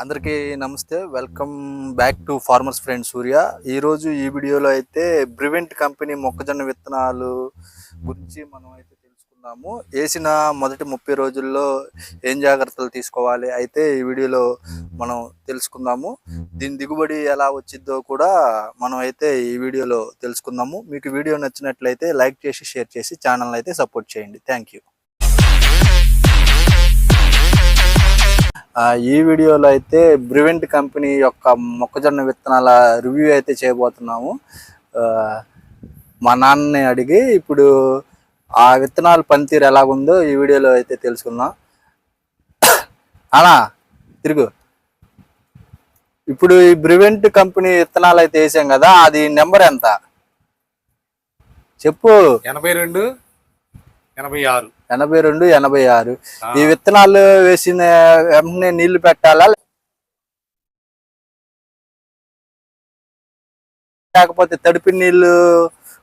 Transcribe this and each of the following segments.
అందరికీ నమస్తే. Welcome back to farmers friend Surya. ఈరోజు ఈ వీడియోలో అయితే బ్రివెంట్ కంపెనీ మొక్కజొన్న విత్తనాలు గురించి మనం అయితే తెలుసుకుందాము. వేసిన మొదటి ముప్పై రోజుల్లో ఏం జాగ్రత్తలు తీసుకోవాలి అయితే ఈ వీడియోలో మనం తెలుసుకుందాము. దీని దిగుబడి ఎలా వచ్చిందో కూడా మనం అయితే ఈ వీడియోలో తెలుసుకుందాము. మీకు వీడియో నచ్చినట్లయితే లైక్ చేసి షేర్ చేసి ఛానల్ అయితే సపోర్ట్ చేయండి. Thank you. ఈ వీడియోలో అయితే బ్రివెంట్ కంపెనీ యొక్క మొక్కజొన్న విత్తనాల రివ్యూ అయితే చేయబోతున్నాము. మా నాన్నని అడిగి ఇప్పుడు ఆ విత్తనాల పనితీరు ఎలాగుందో ఈ వీడియోలో అయితే తెలుసుకుందాం. అనా తిరుగు. ఇప్పుడు ఈ బ్రివెంట్ కంపెనీ విత్తనాలు అయితే వేసాం కదా అది నెంబర్ ఎంత? చెప్పు. ఎనభై రెండు ఎనభై ఆరు. ఎనభై రెండు ఎనభై ఆరు. ఈ విత్తనాలు వేసిన వెంటనే నీళ్ళు పెట్టాలా? లేకపోతే తడిపి నీళ్ళు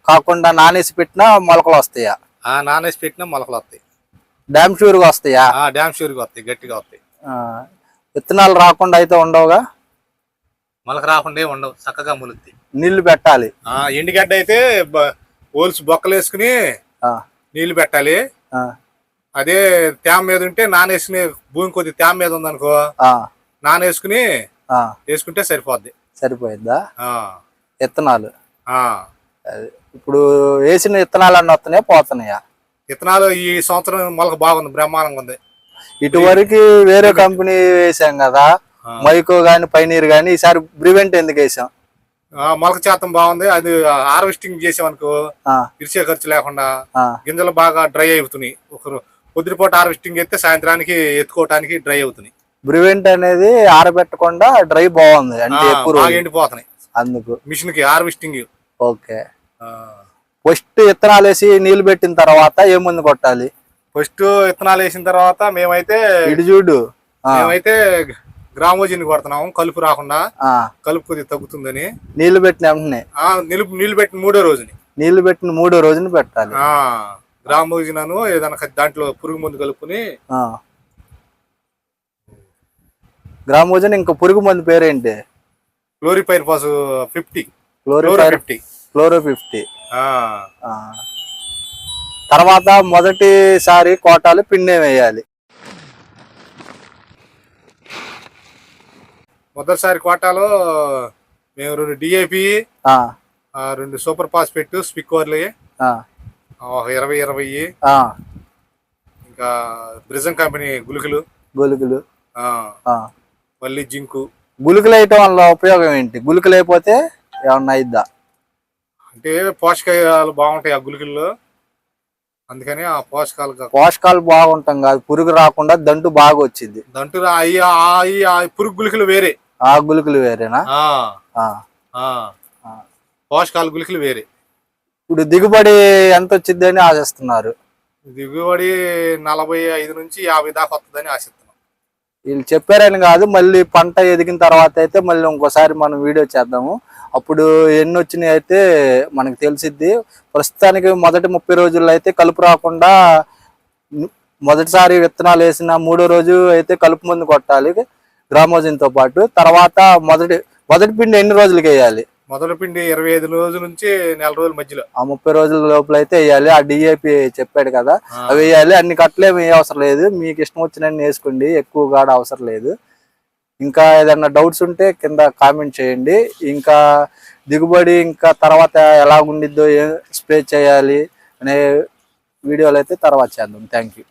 కాకుండా నానేసి పెట్టినా మొలకలు వస్తాయా? ఆ నానేసి పెట్టినా మొలకలు వస్తాయి. డ్యామ్ షూర్గా వస్తాయా? ఆ డ్యామ్ షూర్గా వస్తాయి గట్టిగా వస్తాయి. ఆ, విత్తనాలు రాకుండా అయితే ఉండవుగా? మొలక రాకుండా ఉండవు చక్కగా మొలుస్తాయి నీళ్ళు పెట్టాలి. ఆ ఎండుగడ్డ అయితే ఓల్స్ బొక్కలు వేసుకుని ఆ, నీళ్ళు పెట్టాలి. అదే తేమ మీద ఉంటే నానేసుకుని భూమి కొద్ది తేమ మీద ఉందనుకో ఆ, నానేసుకుని ఆ, వేసుకుంటే సరిపోద్ది. సరిపోయిద్దా ఆ. విత్తనాలు. ఇప్పుడు వేసిన విత్తనాలు అన్నీ వస్తున్నాయా పోతున్నాయా? విత్తనాలు ఈ సంవత్సరం మొలక బాగుంది బ్రహ్మాండంగా ఉంది. ఇటువరకు వేరే కంపెనీ వేసాం కదా. మైకో గాని పైనీర్ గాని ఈసారి బ్రివెంట్ ఎందుకు వేసాం? మొలక శాతం బాగుంది. అది హార్వెస్టింగ్ చేసామనుకో ఇరిచే ఖర్చు లేకుండా గింజలు బాగా డ్రై అవుతున్నాయి ఒక పొద్దుటిపూట హార్వెస్టింగ్ అయితే సాయంత్రానికి ఎత్తుకోవటానికి డ్రై అవుతున్నాయి. బ్రివెంట్ అనేది ఆరబెట్టకుండా డ్రై బాగుంది. అంటే ఎక్కువ. ఎండిపోతున్నాయి. అందుకు. మిషన్కి హార్వెస్టింగ్ ఓకే ఫస్ట్ విత్తనాలు వేసి నీళ్ళు పెట్టిన తర్వాత ఏ ముందు కొట్టాలి? ఫస్ట్ విత్తనాలు వేసిన తర్వాత మేమైతే ఇటు చూడు. మేమైతే గ్రామోజిన్ కొడుతున్నాము. కలుపు రాకుండా కలుపు కొద్దిగా తగ్గుతుందని. నీళ్ళు పెట్టిన వెంటనే. ఆ నిలుపు నీళ్ళు పెట్టిన మూడో రోజుని. నీళ్ళు పెట్టిన మూడో రోజున పెట్టాలి. ఆ గ్రామోజిన్ ఏదైనా దాంట్లో పురుగు మందు కలుపుని. గ్రామోజన్ ఇంకా పురుగు మందు పేరేంటి? Chlorpyrifos fifty. Chloro chlorpyrifos fifty. Chloro fifty. తర్వాత మొదటిసారి కోటాలు పిండి వేయాలి. మొదటిసారి కోటాలో మేము రెండు డిఏపి ఆ, రెండు సూపర్ ఫాస్ఫేట్ స్పిక్వర్లు ఒక ఇరవై ఇరవై. ఇంకా బ్రిజం కంపెనీ ఆ, ఆ. మళ్ళీ జింకు. గుళికలు వేయటం వల్ల ఉపయోగం ఏంటి? గుళికలు అయిపోతే ఏమన్నా అయిద్దా? అంటే పోషకాలు బాగుంటాయి ఆ గుళికల్లో అందుకని ఆ పోషకాలు పోషకాలు బాగుంటాం కాదు. పురుగు రాకుండా దంటు బాగా వచ్చింది దంటు అవి పురుగు గుళికలు వేరే. ఆ గుళికలు వేరేనా. పోషకాలు గుళికలు వేరే. ఇప్పుడు దిగుబడి ఎంత వచ్చింది అని ఆశిస్తున్నారు? దిగుబడి నలభై ఐదు నుంచి యాభై దాకా వస్తుందని ఆశిస్తున్నాం. వీళ్ళు చెప్పారని కాదు మళ్ళీ పంట ఎదిగిన తర్వాత అయితే మళ్ళీ ఇంకోసారి మనం వీడియో చేద్దాము. అప్పుడు ఎన్ని వచ్చినాయి అయితే మనకు తెలిసిద్ది. ప్రస్తుతానికి మొదటి ముప్పై రోజుల్లో అయితే కలుపు రాకుండా మొదటిసారి విత్తనాలు వేసిన మూడో రోజు అయితే కలుపు మందు కొట్టాలి. గ్రామోజిన్తో పాటు తర్వాత మొదటి మొదటి పిండి ఎన్ని రోజులకి వేయాలి? మొదటి పిండి ఇరవై ఐదు రోజుల నుంచి నెల రోజుల మధ్యలో. ఆ ముప్పై రోజుల లోపల అయితే వేయాలి. ఆ డిఏపి చెప్పాడు కదా. అవి వేయాలి. అన్ని కట్టలేం వేయ అవసరం లేదు. మీకు ఇష్టం వచ్చినన్ని వేసుకోండి. ఎక్కువ కాడ అవసరం లేదు. ఇంకా ఏదైనా డౌట్స్ ఉంటే కింద కామెంట్ చేయండి. ఇంకా దిగుబడి ఇంకా తర్వాత ఎలా ఉండిద్దో ఏ స్ప్రే చేయాలి అనే వీడియోలు అయితే తర్వాత చేద్దాం. Thank you